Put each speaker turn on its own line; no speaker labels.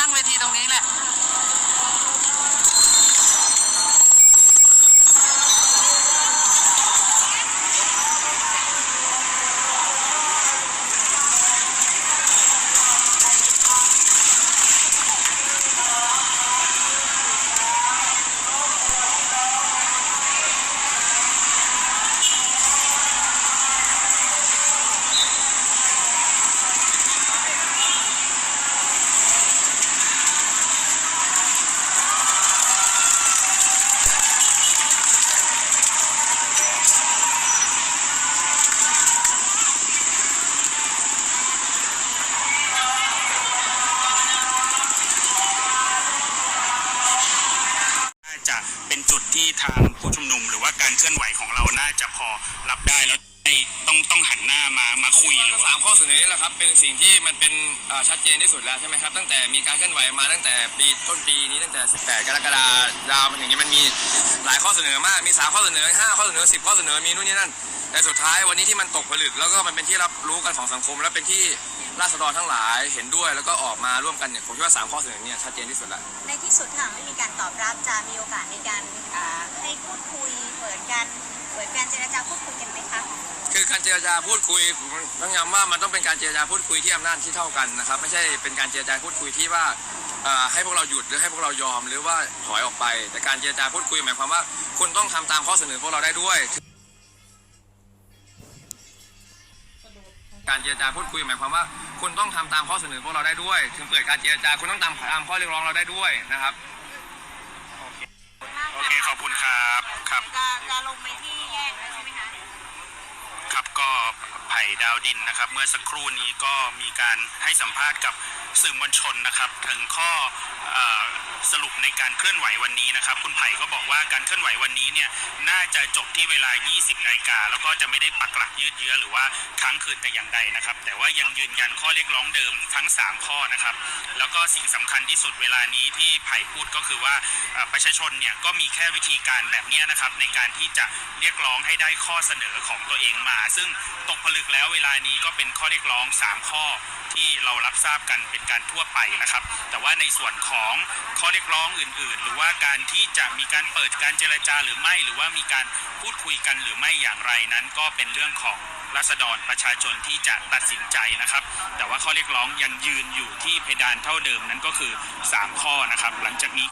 ตั้งเว
ทีตรงนี้แหละ
็นจุดที่ทางผู้ชุมนุม หรือว่าการเคลื่อนไหวของเราน่าจะพอรับได้แล้ว ต้องต้องหันหน้ามามาคุยหรือว่า
สามข้อเสนอนี้แหละครับเป็นสิ่งที่มันเป็นเอ่อชัดเจนที่สุดแล้วใช่ไหมครับตั้งแต่มีการเคลื่อนไหวมาตั้งแต่ปีต้นปีนี้ตั้งแต่ 18 กรกฎาคมยาวมาถึงนี้มันมีหลายข้อเสนอมากมี3ข้อเสนอ5ข้อเสนอ10ข้อเสนอมีนู่นนี่นั่นแต่สุดท้ายวันนี้ที่มันตกผลึกแล้วก็มันเป็นที่รับรู้กันของสังคม และเป็นที่ราษฎรทั้งหลายเห็นด้วยแล้วก็ออกมาร่วมกันเนี่ยผมคิดว่า3ข้อเสนอเนี่ยชัดเจนที่สุดแล้ว
ในที่สุดค่ะไม่มีการตอบรับจะมีโอกาสในการอ่าให้พูดคุยเปิดการเปิดการเจรจาพูดคุยกันไหมคะ
คือการเจรจาพูดคุยผมต้องย้ำว่ามันต้องเป็นการเจรจาพูดคุยที่อำนาจที่เท่ากันนะครับ ไม่ใช่เป็นการเจรจาพูดคุยที่ว่าเอ่อให้พวกเราหยุดหรือให้พวกเรายอมหรือว่าถอยออกไป แต่การเจรจาพูดคุยหมายความว่าคุณต้องทำตามข้อเสนอพวกเราได้ด้วย การเจรจาพูดคุยหมายความว่า คุณต้องทำตามข้อเสนอพวกเราได้ด้วย ถึงเปิดการเจรจาคุณต้องตามตามข้อเรียกร้องเราได้ด้วยนะครับ
โอเคขอบคุณครับครับ
จะจะลงไปที่แยกแล้วใช่ไหมคะ
ครับก็ ไผ่ดาวดินนะครับ เมื่อสักครู่นี้ก็มีการให้สัมภาษณ์กับสื่อมวลชนนะครับ ถึงข้ออสรุปในการเคลื่อนไหววันนี้นะครับ คุณไผ่ก็บอกว่าการเคลื่อนไหววันนี้เนี่ยน่าจะจบที่เวลา 20นาฬิกาแล้วก็จะไม่ได้ปักหลักยืดเยื้อหรือว่าค้างคืนแต่อย่างใดนะครับ แต่ว่ายังยืนยันข้อเรียกร้องเดิมทั้ง 3 ข้อนะครับ แล้วก็สิ่งสำคัญที่สุดเวลานี้ที่ไผ่พูดก็คือว่าประชาชนเนี่ยก็มีแค่วิธีการแบบนี้นะครับในการที่จะเรียกร้องให้ได้ข้อเสนอของตัวเองมา ซึ่งตกผลึกแล้วเวลานี้ก็เป็นข้อเรียกร้อง 3 ข้อที่เรารับทราบกันเป็นการทั่วไปนะครับ แต่ว่าในส่วนของข้อเรียกร้องอื่น ๆ หรือว่าการที่จะมีการเปิดการเจรจาหรือไม่ หรือว่ามีการพูดคุยกันหรือไม่อย่างไรนั้น ก็เป็นเรื่องของรัษฎรประชาชนที่จะตัดสินใจนะครับ แต่ว่าข้อเรียกร้องยังยืนอยู่ที่เพดานเท่าเดิมนั้นก็คือ 3 ข้อนะครับ หลังจากนี้